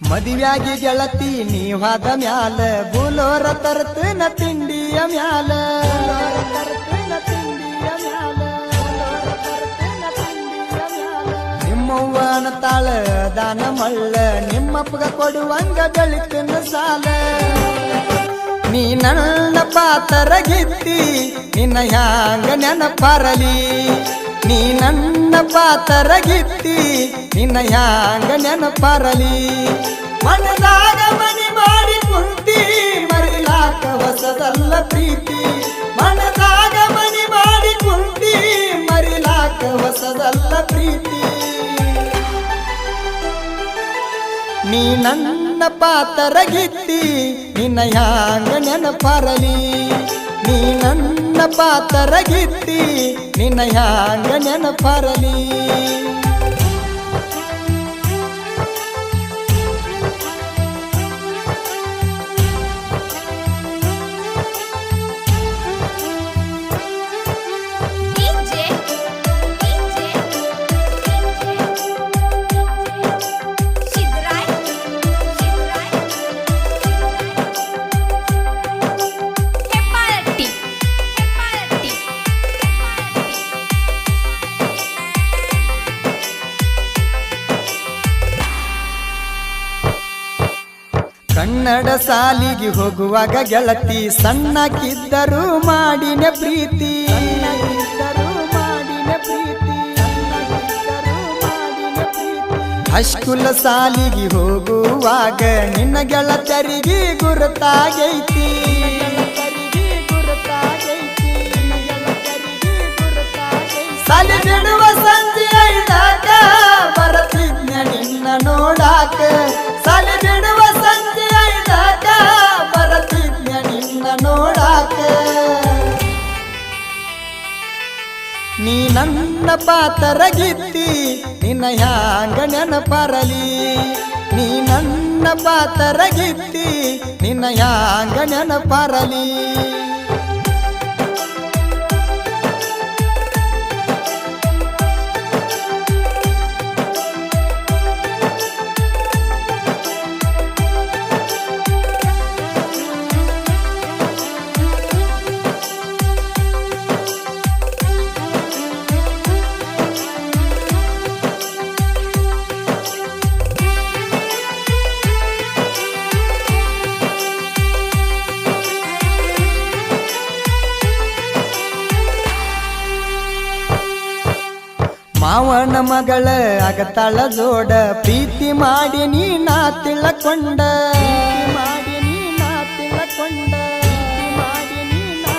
ಮದುವ್ಯಾಗಿ ಗೆಳತಿ ನೀವಾದ ಮ್ಯಾಲ ಬುಲೋರ ತರ್ತನ ತಿಂಡಿಯ ಮ್ಯಾಲ. ನಿಮ್ಮವ್ವನ ತಾಳ ದಾನ ಮಳ್ಳ, ನಿಮ್ಮಪ್ಪಗ ಕೊಡುವಂಗ ಬೆಳಿತಿನ ಸಾಲ. ನೀ ನನ್ನ ಪಾತರ ಗಿತ್ತಿ, ನಿನ್ನ ಹ್ಯಾಂಗ ನೆನಪರಲಿ. ನೀ ನನ್ನ ಪಾತರಗಿತ್ತಿ, ನಿನ್ನ ಯಾಂಗ ನೆನಪರಲಿ. ಮನದಾಗ ಮನಿ ಮಾಡಿ ಕುಂತಿ, ಮರಿಲಾಕ ಹೊಸದಲ್ಲ ಪ್ರೀತಿ. ಮನದಾಗ ಮನಿ ಮಾಡಿ ಕುಂತಿ, ಮರಿಲಾಕ ಹೊಸದಲ್ಲ ಪ್ರೀತಿ. ನೀ ನನ್ನ ಪಾತರಗಿತ್ತಿ, ನಿನ್ನ ಯಾಂಗ ನೆನಪರಲಿ. ನೀ ನನ್ನ ಪಾತರಗಿತ್ತಿ ನಿನ್ನ ಹ್ಯಾಂಗ ನೆನಪರಲಿ. ಕನ್ನಡ ಸಾಲಿಗೆ ಹೋಗುವಾಗ ಗೆಳತಿ ಸಣ್ಣಕ್ಕಿದ್ದರೂ ಮಾಡಿನ ಪ್ರೀತಿ. ಅಶ್ಕುಲ ಸಾಲಿಗೆ ಹೋಗುವಾಗ ನಿನ್ನ ಗೆಳತರಿಗೆ ಗುರುತಾಗೈತಿ. ಸಾಲಿ ಬಿಡುವ ಸಂಜೆ ಐದಾಗ ಬರತಿದ್ನ ನಿನ್ನ ನೋಡಾಕ. ಸಾಲಿ ಬಿಡುವ ನೀ ನನ್ನ ಪಾತರಗಿತ್ತಿ ನಿನ್ನ ಹ್ಯಾಂಗ ನೆನಪರಲಿ ನೀ ನನ್ನ ಪಾತರಗಿತ್ತಿ ನಿನ್ನ ಹ್ಯಾಂಗ ನೆನಪರಲಿ ಮಗಳ ಅಗತಾಳ ಜೋಡ ಪ್ರೀತಿ ಮಾಡಿ ನೀ ನಾ ತಿಳ್ಕೊಂಡ ಮಾಡಿ ನೀ ನಾ ನೀ ನಾ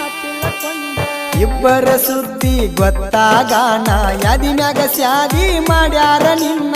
ಇಬ್ಬರ ಸುದ್ದಿ ಗೊತ್ತಾಗಾನ ಯಾದಿ ಮ್ಯಾಗ ಸ್ಯಾದಿ ಮಾಡ್ಯಾರ ನಿನ್ನ.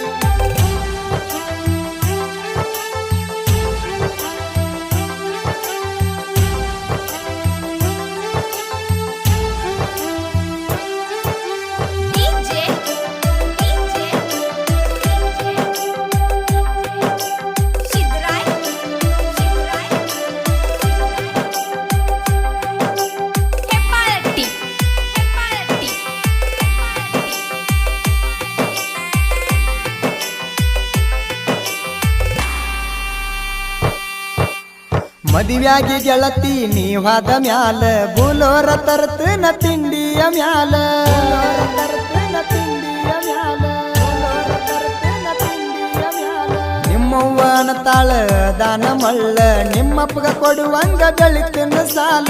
ಮದುವ್ಯಾಗಿ ಗೆಳತಿ ನೀವಾದ ಮ್ಯಾಲ. ಬುಲೋರ ತರ್ತನ ತಿಂಡಿಯ ಮ್ಯಾಲ. ನಿಮ್ಮವ್ವನ ತಾಳ ದಾನ ಮಳ್ಳ ನಿಮ್ಮಪ್ಪಗ ಕೊಡುವಂಗ ಬೆಳಿತಿನ ಸಾಲ.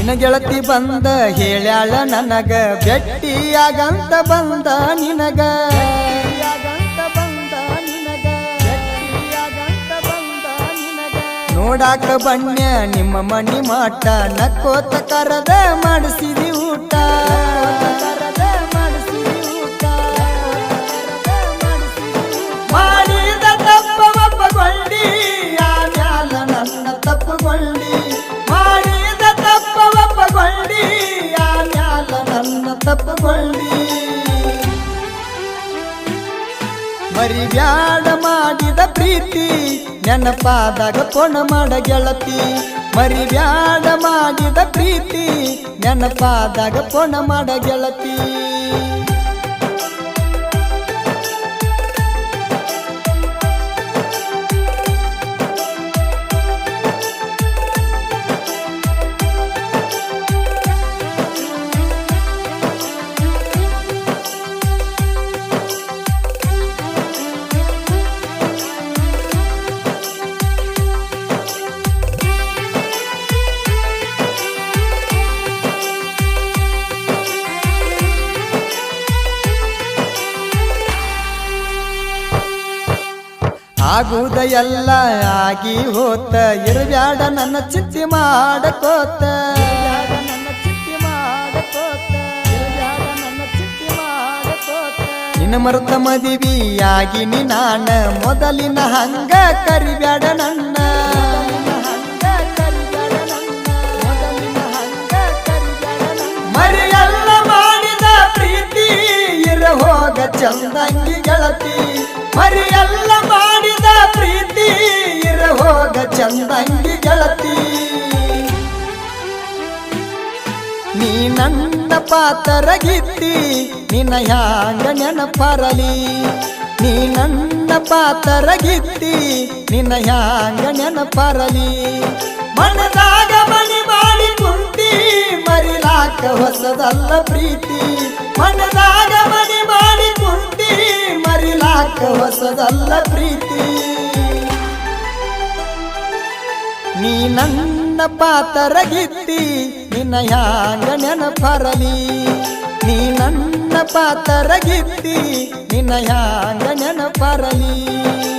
ನಿನ ಗೆಳತಿ ಬಂದ ಹೇಳ್ಯಾಳ ನನಗ ಬೆಟ್ಟಿಯಾಗಂತ ಬಂದ ನಿನಗ. ನೋಡಾಕ ಬಣ್ಣ ನಿಮ್ಮ ಮಣಿ ಮಾಟ ನಕ್ಕೋತ ಕರದ ಮಾಡಿಸಿದಿ ಊಟ. ಮರಿಬ್ಯಾಡ ಮಾಡಿದ ಪ್ರೀತಿ ನೆನಪಾದಾಗ ಪೊಣ ಮಾಡ ಗೆಳತಿ. ಮರಿಬ್ಯಾಡ ಮಾಡಿದ ಪ್ರೀತಿ ನೆನಪಾದಾಗ ಪೊಣ ಮಾಡ ಗೆಳತಿ. ಆಗುದ ಎಲ್ಲ ಆಗಿ ಹೋತ. ಇರಬ್ಯಾಡ ನನ್ನ ಚಿತ್ತಿ ಮಾಡಕೋತ. ಮರುತ ಮದಿವಿಯಾಗಿ ನಿ ನಾನ ಮೊದಲಿನ ಹಂಗ ಕರಿಬ್ಯಾಡ ನನ್ನ. ಮರಿಯಲ್ಲ. ಹೋಗ ಚಂದಂಗಿ ಗೆಳತಿ, ಮರಿಯಲ್ಲ ಮಾಡಿದ ಪ್ರೀತಿ ಇರ ಹೋಗ ಚಂದಂಗಿ ಗೆಳತಿ. ನೀ ನನ್ನ ಪಾತರಗಿತ್ತಿ, ನಿನ್ನ ಹ್ಯಾಂಗ ನೆನಪರಲಿ. ನೀ ನನ್ನ ಪಾತರಗಿತ್ತಿ, ನಿನ್ನ ಹ್ಯಾಂಗ ನೆನಪರಲಿ. ಮನದಾಗ ಮನೆ ಮಾಡಿ ಕುಂತಿ, ಮರಿಲಾಕ ಹೊಸದಲ್ಲ ಪ್ರೀತಿ. ಮನದಾಗ ಮನೆ ಮಾಡಿ ಕುಂತಿ, ಮರಿಲಾಕ ಹೊಸದಲ್ಲ ಪ್ರೀತಿ. ನೀ ನನ್ನ ಪಾತರಗಿತ್ತಿ, ನಿನ್ನ ಹ್ಯಾಂಗ ನೆನಪರಲಿ. ನೀ ನನ್ನ ಪಾತರಗಿತ್ತಿ, ನಿನ್ನ ಹ್ಯಾಂಗ ನೆನಪರಲಿ.